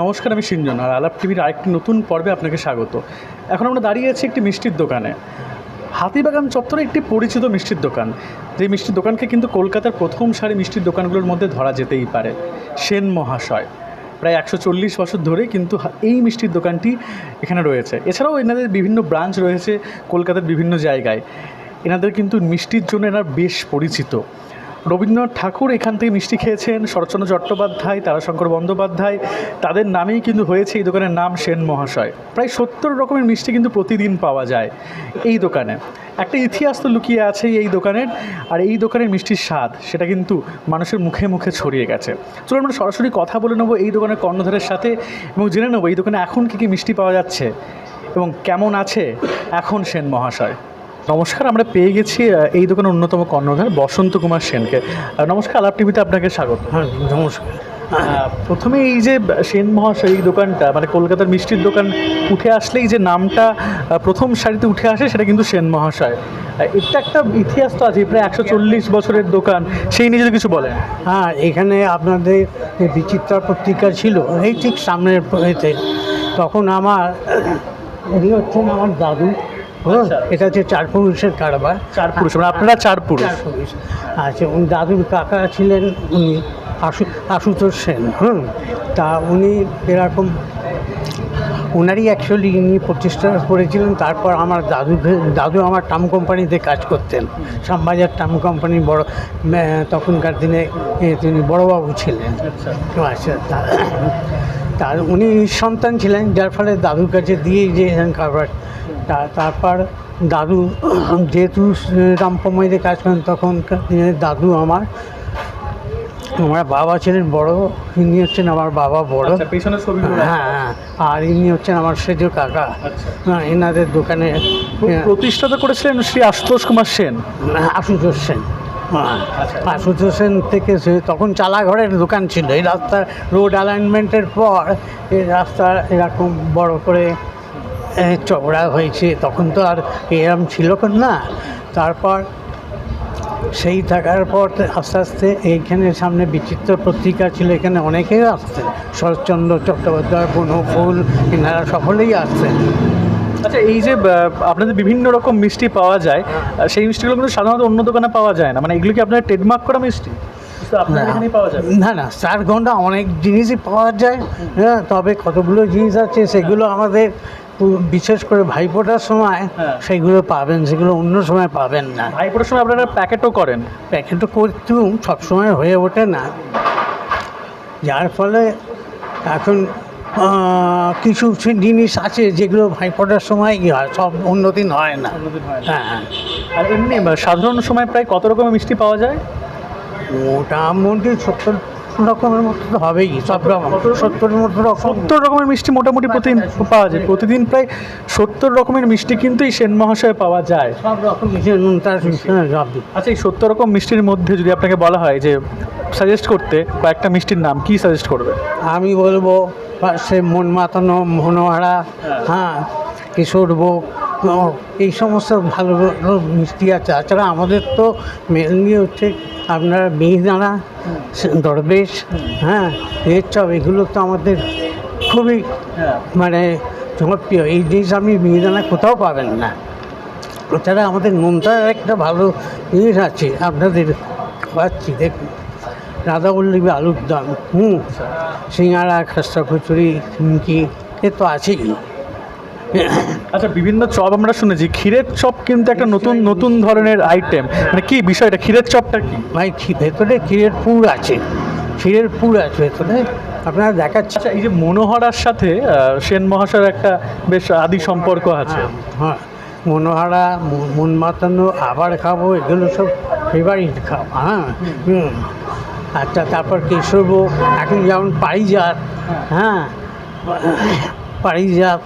নমস্কার, আমি সিঞ্জন আর আলাপ টিভির আরেকটি নতুন পর্বে আপনাকে স্বাগত। এখন আমরা দাঁড়িয়ে আছি একটি মিষ্টির দোকানে। হাতিবাগান চত্বরে একটি পরিচিত মিষ্টির দোকান। যে মিষ্টির দোকানকে কিন্তু কলকাতার প্রথম সারি মিষ্টির দোকানগুলোর মধ্যে ধরা যেতেই পারে, সেন মহাশয়। প্রায় একশো চল্লিশ বছর ধরে কিন্তু এই মিষ্টির দোকানটি এখানে রয়েছে। এছাড়াও এনাদের বিভিন্ন ব্রাঞ্চ রয়েছে কলকাতার বিভিন্ন জায়গায়। এনাদের কিন্তু মিষ্টির জন্য এনার বেশ পরিচিত। রবীন্দ্রনাথ ঠাকুর এখান থেকে মিষ্টি খেয়েছেন, শরৎচন্দ্র চট্টোপাধ্যায়, তারাশঙ্কর বন্দ্যোপাধ্যায়, তাদের নামেই কিন্তু হয়েছে এই দোকানের নাম সেন মহাশয়। প্রায় সত্তর রকমের মিষ্টি কিন্তু প্রতিদিন পাওয়া যায় এই দোকানে। একটা ইতিহাস তো লুকিয়ে আছে এই দোকানের, আর এই দোকানের মিষ্টির স্বাদ, সেটা কিন্তু মানুষের মুখে মুখে ছড়িয়ে গেছে। চলো আমরা সরাসরি কথা বলে নেব এই দোকানের কর্ণধারের সাথে এবং জেনে নেব এই দোকানে এখন কী কী মিষ্টি পাওয়া যাচ্ছে এবং কেমন আছে এখন সেন মহাশয়। নমস্কার আমরা পেয়ে গেছি এই দোকানের অন্যতম কর্ণধার বসন্ত কুমার সেনকে। নমস্কার আলাপ টিভিতে আপনাকে স্বাগত। হ্যাঁ নমস্কার। প্রথমে এই যে সেন মহাশয় এই দোকানটা মানে কলকাতার মিষ্টির দোকান উঠে আসলেই যে নামটা প্রথম সারিতে উঠে আসে সেটা কিন্তু সেন মহাশয়। এটা একটা ইতিহাস তো আছে প্রায় একশো চল্লিশ বছরের দোকান সেই নিয়ে যদি কিছু বলেন। হ্যাঁ এখানে আপনাদের বিচিত্রা পত্রিকা ছিল এই ঠিক সামনের এতে তখন আমার উনি হচ্ছেন আমার দাদু। এটা হচ্ছে চার পুরুষের কারবার। চার পুরুষ মানে আপনারা চার পুরুষ। আচ্ছা উনি দাদুর কাকা ছিলেন উনি আশু আশুতোষ সেন হুম। তা উনি এরকম ওনারই অ্যাকচুয়ালি ইনি প্রতিষ্ঠা করেছিলেন তারপর আমার দাদুকে দাদু আমার টাম কোম্পানিতে কাজ করতেন। শ্যামবাজার টাম কোম্পানি বড় তখনকার দিনে তিনি বড়োবাবু ছিলেন। আচ্ছা। আচ্ছা তার উনি সন্তান ছিলেন যার ফলে দাদুর কাছে দিয়েই যে কারবার তারপর দাদু যেহেতু রামপমাইতে কাজ করেন তখন দাদু আমার আমার বাবা ছিলেন বড় ইনি হচ্ছেন আমার বাবা বড়। আচ্ছা হ্যাঁ হ্যাঁ আর ইনি হচ্ছেন আমার সেজ কাকা। আচ্ছা। হ্যাঁ এনাদের দোকানে হ্যাঁ, প্রতিষ্ঠাতা করেছিলেন শ্রী আশুতোষ কুমার সেন? আশুতোষ সেন। হ্যাঁ, আচ্ছা। আশুতোষ সেন থেকে সে তখন চালাঘরের দোকান ছিল। এই রাস্তার রোড অ্যালাইনমেন্টের পর এই রাস্তা এরকম বড় করে চওড়া হয়েছে তখন তো আর এরম ছিল না। তারপর সেই থাকার পর আস্তে আস্তে এইখানে সামনে বিচিত্র পত্রিকা ছিল এখানে অনেকেই আসতেন শরৎচন্দ্র চট্টোপাধ্যায় বনফুল এনারা সকলেই আসতেন আচ্ছা এই যে আপনাদের বিভিন্ন রকম মিষ্টি পাওয়া যায় সেই মিষ্টিগুলো কিন্তু সাধারণত অন্য দোকানে পাওয়া যায় না। মানে এগুলো কি আপনার ট্রেডমার্ক করা মিষ্টি? না। না না চার ঘণ্টা অনেক জিনিসই পাওয়া যায়। হ্যাঁ তবে কতগুলো জিনিস আছে সেগুলো আমাদের বিশেষ করে ভাইফোঁটার সময় হ্যাঁ। সেগুলো পাবেন সেগুলো অন্য সময় পাবেন না। ভাইফোঁটার সময় আপনারা প্যাকেটও করেন? প্যাকেটও করতেও সবসময় হয়ে ওঠে না। যার ফলে এখন কিছু জিনিস আছে যেগুলো ভাইফোঁটার সময় কি হয় সব অন্যদিন হয় না। হ্যাঁ হ্যাঁ। আর এমনি সাধারণ সময় প্রায় কত রকমের মিষ্টি পাওয়া যায়? মোটামুটি সত্তর রকমের মতো তো হবেই সব রকম। সত্তরের মতো রকম। সত্তর রকমের মিষ্টি মোটামুটি প্রতিদিন পাওয়া যায়। প্রতিদিন প্রায় সত্তর রকমের মিষ্টি কিন্তু এই সেন মহাশয়ে পাওয়া যায়। সব রকম হ্যাঁ। আচ্ছা এই সত্তর রকম মিষ্টির মধ্যে যদি আপনাকে বলা হয় যে সাজেস্ট করতে কয়েকটা মিষ্টির নাম কি সাজেস্ট করবে? আমি বলব সে মন মাতানো মনোহারা হ্যাঁ কিশোরভোগ এই সমস্ত ভালো ভালো মিষ্টি আছে। তাছাড়া আমাদের তো মেনলি হচ্ছে আপনার মিহিদানা দরবেশ হ্যাঁ এর চপ এগুলো তো আমাদের খুবই মানে জনপ্রিয়। এই জিনিস আপনি মিহিদানা কোথাও পাবেন না। এছাড়া আমাদের নোনতার একটা ভালো জিনিস আছে, আপনাদের পাচ্ছি, দেখুন। রাধা রাধাবল্লভী আলুর দাম, হুম, সিঙ্গারা খাস্তা কচুরি নিমকি এ তো আছেই। আচ্ছা বিভিন্ন চপ আমরা শুনেছি। ক্ষীরের চপ কিন্তু একটা নতুন নতুন ধরনের আইটেম মানে কি বিষয়টা ক্ষীরের চপটা কি? ভাই ভেতরে ক্ষীরের পুর আছে। ক্ষীরের পুর আছে ভেতরে। আপনারা দেখাচ্ছে। আচ্ছা এই যে মনোহরার সাথে সেন মহাশয়ের একটা বেশ আদি সম্পর্ক আছে। হ্যাঁ। মনোহারা মন- মন মাতানো আবার খাব এগুলো সব ফেভারিট খাব হ্যাঁ। আচ্ছা তারপর কেশরভোগ এখন যেমন পারিজাত হ্যাঁ। পারিজাত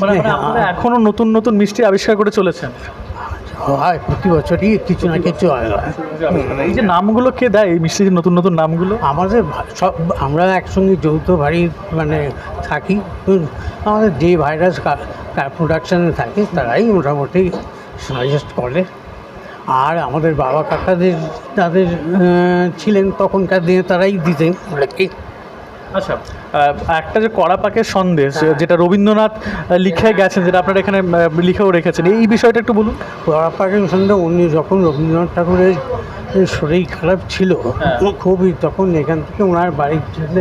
মানে মানে এখনও নতুন নতুন মিষ্টি আবিষ্কার করে চলেছেন? হয় প্রতি বছরই কিছু না কিছু হয়। এই যে নামগুলো কে দেয় এই মিষ্টির নতুন নতুন নামগুলো? আমাদের সব আমরা একসঙ্গে যৌথ বাড়ি মানে থাকি। আমাদের যে ভাইরাস প্রোডাকশানে থাকে তারাই মোটামুটি সাজেস্ট করে। আর আমাদের বাবা কাকাদের তাদের ছিলেন তখনকার দিনে তারাই দিতেন। ওটাকে আচ্ছা একটা যে কড়া পাকের সন্দেশ হ্যাঁ। যেটা রবীন্দ্রনাথ লিখে গেছেন যেটা আপনারা এখানে লিখেও রেখেছেন এই বিষয়টা একটু বলুন। কড়া পরাপাকের সঙ্গে উনি যখন রবীন্দ্রনাথ ঠাকুরের শরীর খারাপ ছিল হ্যাঁ। খুবই তখন এখান থেকে ওনার বাড়ির জন্য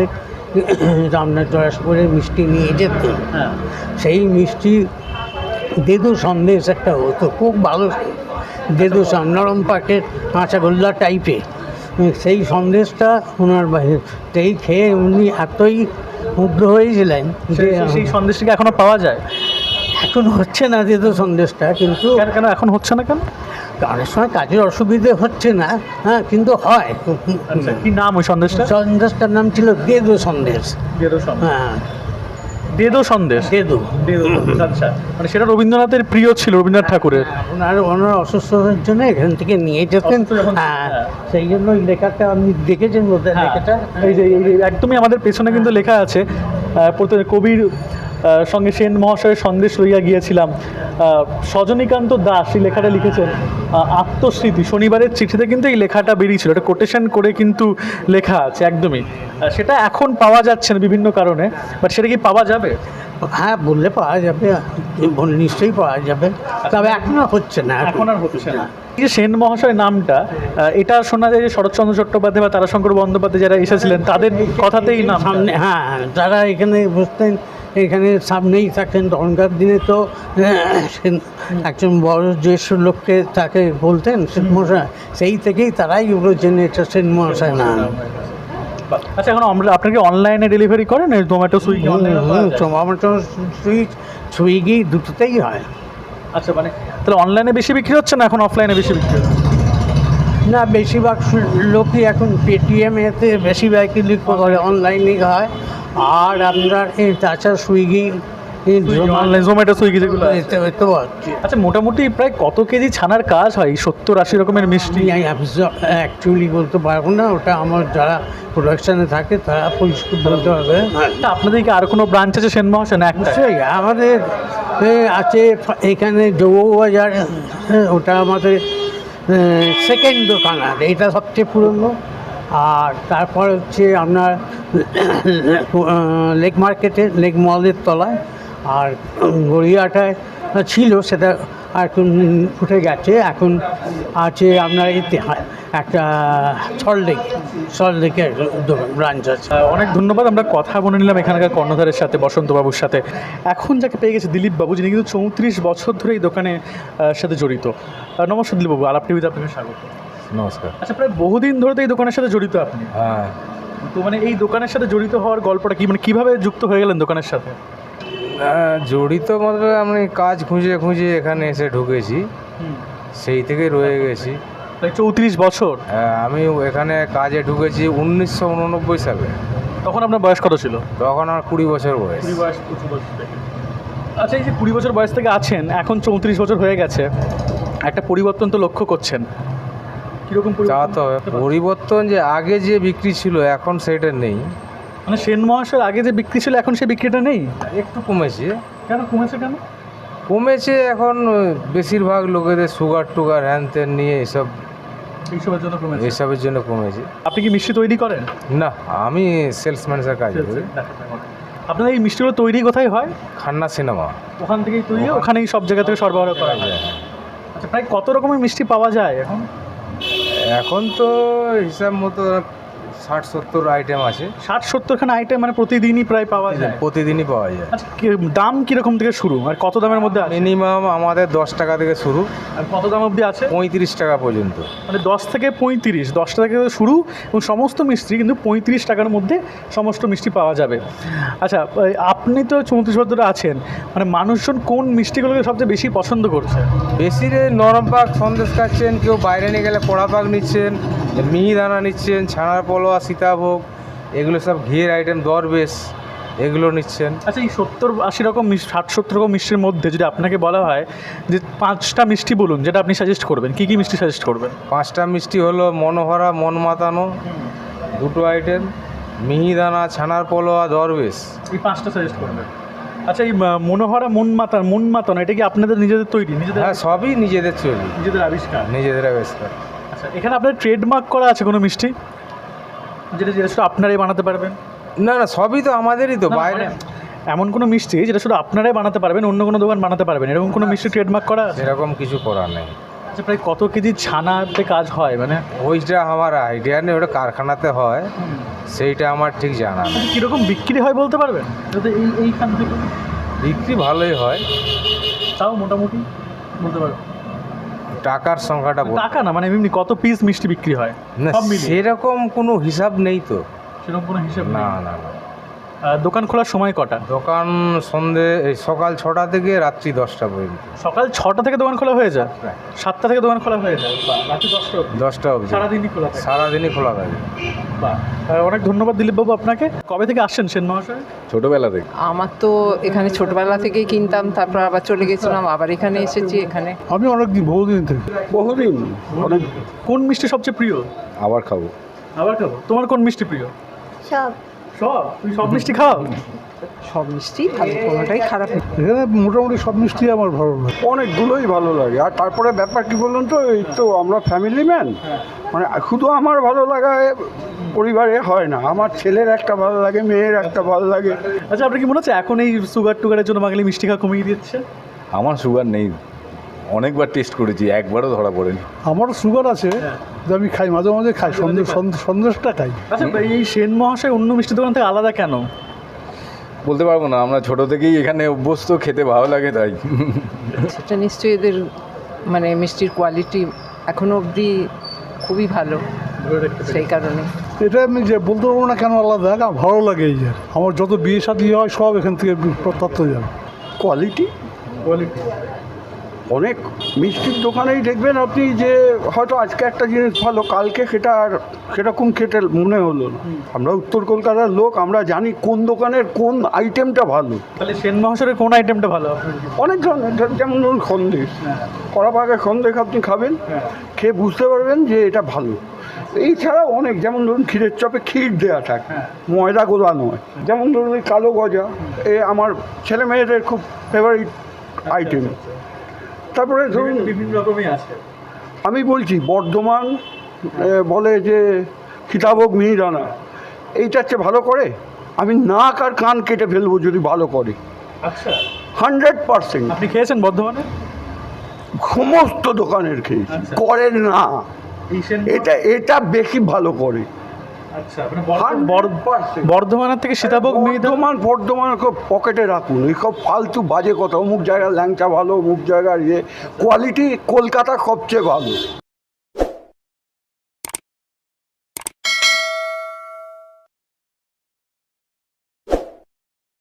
রামনাথ জয়াসপুরে মিষ্টি নিয়ে যেতেন হ্যাঁ। সেই মিষ্টি দেদু সন্দেশ একটা হতো খুব ভালো। দেদু নরম পাকের কাঁচাগোল্লা টাইপের সেই সন্দেশটা ওনার বাইরে সেই খেয়ে উনি এতই মুগ্ধ হয়েছিলেন যে সেই সন্দেশটিকে এখনও পাওয়া যায়? এখন হচ্ছে না দেদু সন্দেশটা কিন্তু কেন কেন এখন হচ্ছে না কেন? অনেক সময় কাজের অসুবিধে হচ্ছে না হ্যাঁ কিন্তু হয়। আচ্ছা কি নাম ওই সন্দেশটা? সন্দেশটার নাম ছিল দেদু সন্দেশ। সন্দেশ। হ্যাঁ। দেদো সন্দেশ। দেদো দেদো আচ্ছা। মানে সেটা রবীন্দ্রনাথের প্রিয় ছিল রবীন্দ্রনাথ ঠাকুরের। ওনার ওনার অসুস্থতার জন্য এখান থেকে নিয়ে যেতেন। হ্যাঁ হ্যাঁ। সেই জন্য লেখাটা আপনি দেখেছেন বোধহয় লেখাটা? এই যে একদমই আমাদের পেছনে কিন্তু লেখা আছে কবির সঙ্গে সেন মহাশয়ের সন্দেশ লইয়া গিয়েছিলাম। সজনীকান্ত দাস এই লেখাটা লিখেছেন। আত্মস্মৃতি। শনিবারের চিঠিতে কিন্তু এই লেখাটা বেরিয়েছিল। এটা কোটেশন করে কিন্তু লেখা আছে একদমই। সেটা এখন পাওয়া যাচ্ছে না বিভিন্ন কারণে বাট সেটা কি পাওয়া যাবে? হ্যাঁ বললে পাওয়া যাবে। বললে নিশ্চয়ই পাওয়া যাবে। তবে এখন আর হচ্ছে না। এখন আর হচ্ছে না। এই যে সেন মহাশয় নামটা এটা শোনা যায় যে শরৎচন্দ্র চট্টোপাধ্যায় বা তারাশঙ্কর বন্দ্যোপাধ্যায় যারা এসেছিলেন তাদের কথাতেই নাম সামনে হ্যাঁ যারা এখানে বসতেন এখানে সামনেই থাকেন তখনকার দিনে তো একজন বড় জ্যেষ্ঠ লোককে তাকে বলতেন সেন মশাই সেই থেকেই তারাই ওগুলো জেনে এটা সেন মশাই না আচ্ছা এখন আমরা আপনাকে অনলাইনে ডেলিভারি করেন Zomato Swiggy tomato switch Swiggy দুটোতেই হয়। আচ্ছা মানে তাহলে অনলাইনে বেশি বিক্রি হচ্ছে না এখন অফলাইনে বেশি বিক্রি হচ্ছে? না বেশিরভাগ লোকই এখন পেটিএম এতে বেশিরভাগ করে অনলাইনে হয়। আর আপনার এই তাছাড়া সুইগি অনলাইন জোম্যাটো সুইগি যেগুলো। এতে এতে আচ্ছা মোটামুটি প্রায় কত কেজি ছানার কাজ হয়? সত্তর আশি রকমের মিষ্টি? অ্যাকচুয়ালি বলতে পারব না ওটা আমার যারা প্রোডাকশানে থাকে তারা পরিষ্কার বলতে হবে তা আপনাদের কি আর কোনো ব্রাঞ্চ আছে সেন মহাশয় না একটা? নিশ্চয়ই আমাদের আছে এখানে বাজার ওটা আমাদের সেকেন্ড দোকান আর এটা সবচেয়ে পুরনো। আর তারপর হচ্ছে আপনার লেক মার্কেটে, লেক মলের তলায়, আর গড়িয়াটায় ছিল, সেটা এখন উঠে গেছে। এখন আছে আপনার একটা সল্টলেক সল্টলেকের ব্রাঞ্চ আছে। অনেক ধন্যবাদ, আমরা কথা বলে নিলাম এখানকার কর্ণধারের সাথে, বসন্তবাবুর সাথে। এখন যাকে পেয়ে গেছে দিলীপ বাবু যিনি কিন্তু চৌত্রিশ বছর ধরে এই দোকানে সাথে জড়িত। নমস্কার দিলীপ বাবু আলাপ টিভিতে আপনাকে স্বাগত। নমস্কার। আচ্ছা প্রায় বহুদিন ধরে তো এই দোকানের সাথে জড়িত আপনি। হ্যাঁ। তো মানে এই দোকানের সাথে জড়িত হওয়ার গল্পটা কি? মানে কীভাবে যুক্ত হয়ে গেলেন দোকানের সাথে? জড়িত মতলব আমি কাজ খুঁজে খুঁজে এখানে এসে ঢুকেছি। সেই থেকে রয়ে গেছি। প্রায় চৌত্রিশ বছর? আহ, আমি এখানে কাজে ঢুকেছি উনিশশো উননব্বই সালে। তখন আপনার বয়স কত ছিল? তখন আমার কুড়ি বছর বয়স। কুড়ি বয়স আচ্ছা এই যে কুড়ি বছর বয়স থেকে আছেন এখন চৌত্রিশ বছর হয়ে গেছে। একটা পরিবর্তন তো লক্ষ্য করছেন। কীরকম তা তো হবে। পরিবর্তন যে আগে যে বিক্রি ছিল এখন সেটা নেই। মানে সেন মহাশয়ের আগে যে বিক্রি ছিল এখন সেই বিক্রিটা নেই? একটু কমেছে। কেন কমেছে কেন? কমেছে এখন বেশিরভাগ লোকেদের সুগার টুগার হ্যান ত্যান নিয়ে এসব এইসবের জন্য কমেছে? এসবের জন্য কমেছে। আপনি কি মিষ্টি তৈরি করেন? না আমি সেলসম্যানের কাজ করি। আপনাদের এই মিষ্টিগুলো তৈরি কোথায় হয়? খান্না সিনেমা। ওখান থেকেই তৈরি ওখানেই সব জায়গা থেকে সরবরাহ করা হয়। আচ্ছা প্রায় কত রকমের মিষ্টি পাওয়া যায় এখন? এখন তো হিসাব মতো ষাট সত্তর আইটেম আছে। ষাট সত্তরখানা আইটেম মানে প্রতিদিনই প্রায় পাওয়া যায়? প্রতিদিনই পাওয়া যায়। আচ্ছা কি- দাম কীরকম থেকে শুরু? আর কত দামের মধ্যে আছে? মিনিমাম আমাদের দশ টাকা থেকে শুরু। আর কত দাম অবধি আছে? পঁয়ত্রিশ টাকা পর্যন্ত। মানে দশ থেকে পঁয়ত্রিশ দশ টাকা থেকে শুরু এবং সমস্ত মিষ্টি কিন্তু পঁয়ত্রিশ টাকার মধ্যে সমস্ত মিষ্টি পাওয়া যাবে। আচ্ছা এই আপনি তো চৌত্রিশ বছর ধরে আছেন মানে মানুষজন কোন মিষ্টিগুলোকে সবচেয়ে বেশি পছন্দ করছে? বেশি রে নরম পাক সন্দেশ খাচ্ছেন কেউ বাইরে নিয়ে গেলে পোড়া পাক নিচ্ছেন মিহিদানা নিচ্ছেন ছানার পলোয়া সীতাভোগ এগুলো সব ঘিয়ের আইটেম দরবেশ এগুলো নিচ্ছেন। আচ্ছা এই সত্তর আশি রকম ষাট সত্তর রকম মিষ্টির মধ্যে যদি আপনাকে বলা হয় যে পাঁচটা মিষ্টি বলুন যেটা আপনি সাজেস্ট করবেন কী কী মিষ্টি সাজেস্ট করবেন? পাঁচটা মিষ্টি হলো মনোহরা মন মাতানো দুটো আইটেম মিহিদানা ছানার পলোয়া দরবেশ। এই পাঁচটা সাজেস্ট করবেন। আচ্ছা এই মনোহরা মন মাতান মন মাতানো এটা কি আপনাদের নিজেদের তৈরি? নিজেদের হ্যাঁ সবই নিজেদের চলি নিজেদের আবিষ্কার? নিজেদের আবিষ্কার। আচ্ছা এখানে আপনার ট্রেডমার্ক করা আছে কোনো মিষ্টি? যেটা যেটা শুধু আপনারাই বানাতে পারবেন? না না সবই তো আমাদেরই তো বাইরে। মানে এমন কোনো মিষ্টি যেটা শুধু আপনারাই বানাতে পারবেন অন্য কোনো দোকান বানাতে পারবেন? এরকম কোনো মিষ্টি ট্রেডমার্ক করা আছে? সেরকম কিছু করা নেই। আচ্ছা প্রায় কত কেজি ছানাতে কাজ হয় মানে? ওইটা আমার আইডিয়া নেই ওটা কারখানাতে হয়। সেইটা আমার ঠিক জানা নেই। কীরকম বিক্রি হয় বলতে পারবেন? যাতে এই এইখান থেকে বিক্রি ভালোই হয়। তাও মোটামুটি বলতে পারবেন টাকার সংখ্যাটা বল- টাকা না মানে এমনি কত পিস মিষ্টি বিক্রি হয়? না সব মিলিয়ে। সেরকম কোনো হিসাব নেই তো। সেরকম কোনো হিসেব না না না। দোকান খোলার সময় কটা? দোকান সন্ধে এই সকাল ছটা থেকে রাত্রি দশটা পর্যন্ত। সকাল ছটা থেকে দোকান খোলা হয়ে যায়? সাতটা থেকে দোকান খোলা হয়ে যায়? রাত্রি দশটা অবধি। দশটা অবধি। সারাদিনই খোলা থাকে। সারাদিনই খোলা থাকে। বাহ। অনেক ধন্যবাদ দিলীপ বাবু আপনাকে। কবে থেকে আসছেন সেন মহাশয়? ছোটবেলা থেকে। আমার তো এখানে ছোটবেলা থেকেই কিনতাম তারপর আবার চলে গেছিলাম আবার এখানে এসেছি এখানে। আমি অনেক দিন বহুদিন থেকে। বহুদিন। অনেক কোন মিষ্টি সবচেয়ে প্রিয়? আবার খাব। আবার খাব? তোমার কোন মিষ্টি প্রিয়? সব। সব? তুমি সব মিষ্টি খাও? সব মিষ্টি ভালো কোনোটাই খারাপ এখানে মোটামুটি সব মিষ্টি আমার ভালো লাগে। অনেকগুলোই ভালো লাগে। আর তারপরে ব্যাপার কি বলুন তো এই তো আমরা ফ্যামিলি ম্যান মানে শুধু আমার ভালো লাগায় পরিবারে হয় না আমার ছেলের একটা ভালো লাগে মেয়ের একটা ভালো লাগে। আচ্ছা আপনার কি মনে হচ্ছে এখন এই সুগার টুগারের জন্য বাঙালি মিষ্টি খাওয়া কমিয়ে দিচ্ছে? আমার সুগার নেই। অনেকবার টেস্ট করেছি একবারও ধরা পড়েনি। আমারও সুগার আছে যে আমি খাই মাঝে মাঝে খাই সন্দেশ সন্দেশটা খাই। আচ্ছা এই সেন মহাশয় অন্য মিষ্টি দোকান থেকে আলাদা কেন? বলতে পারব না আমরা ছোট থেকেই এখানে অভ্যস্ত খেতে ভালো লাগে তাই। সেটা নিশ্চয়ই এদের মানে মিষ্টির কোয়ালিটি এখনও অবধি খুবই ভালো সেই কারণে। এটা আমি যে বলতে পারব না কেন আলাদা আমার ভালো লাগে এই যে। আমার যত বিয়ে শাদী হয় সব এখান থেকে তথ্য যাবে। কোয়ালিটি অনেক মিষ্টির দোকানেই দেখবেন আপনি যে হয়তো আজকে একটা জিনিস ভালো কালকে সেটা আর সেরকম খেতে মনে হলো না। আমরা উত্তর কলকাতার লোক আমরা জানি কোন দোকানের কোন আইটেমটা ভালো। তাহলে সেন মহাশয়ের কোন আইটেমটা ভালো অনেক ধরনের যেমন ধরুন সন্দেশ। কড়া পাকে সন্দেশ আপনি খাবেন খেয়ে বুঝতে পারবেন যে এটা ভালো। এই ছাড়াও অনেক যেমন ধরুন ক্ষীরের চপে ক্ষীর দেওয়া থাকে ময়দা গোলা নয়। যেমন ধরুন ওই কালো গজা এ আমার ছেলে মেয়েদের খুব ফেভারিট আইটেম তারপরে ধরুন বিভিন্ন রকমই আছে। আমি বলছি বর্ধমান বলে যে সীতাভোগ মিহিদানা এইটার চেয়ে ভালো করে? আমি নাক আর কান কেটে ফেলব যদি ভালো করে। আচ্ছা। Hundred percent. আপনি খেয়েছেন বর্ধমানে? সমস্ত দোকানের খেয়েছি। আচ্ছা। করেন না। এটা এটা বেশি ভালো করে। আচ্ছা মানে বর্ধ- বর্ধ- 100% বর্ধমানের থেকে সীতাভোগ বর্ধমান বর্ধমান খুব পকেটে রাখুন এই সব ফালতু বাজে কথা অমুক জায়গার ল্যাংচা ভালো অমুক জায়গার ইয়ে কোয়ালিটি কলকাতা সবচেয়ে ভালো।